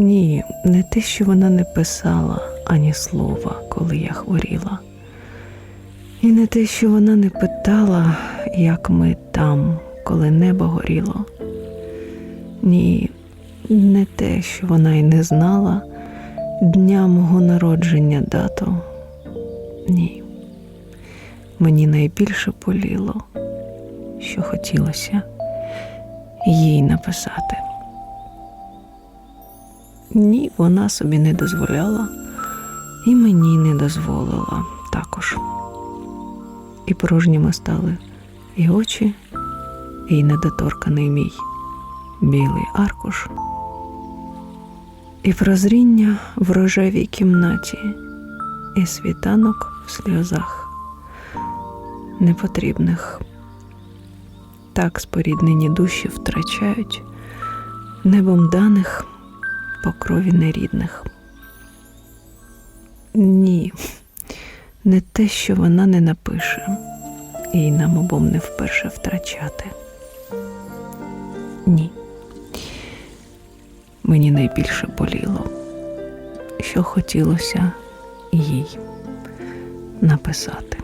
Ні, не те, що вона не писала ані слова, коли я хворіла. І не те, що вона не питала, як ми там, коли небо горіло. Ні, не те, що вона й не знала дня мого народження дату. Ні. Мені найбільше боліло, що хотілося їй написати. Ні, вона собі не дозволяла, і мені не дозволила також. І порожніми стали і очі, і недоторканий мій білий аркуш, і прозріння в рожевій кімнаті, і світанок в сльозах непотрібних. Так споріднені душі втрачають небом даних по крові нерідних. Ні, не те, що вона не напише, і нам обом не вперше втрачати. Ні. Мені найбільше боліло, що хотілося їй написати.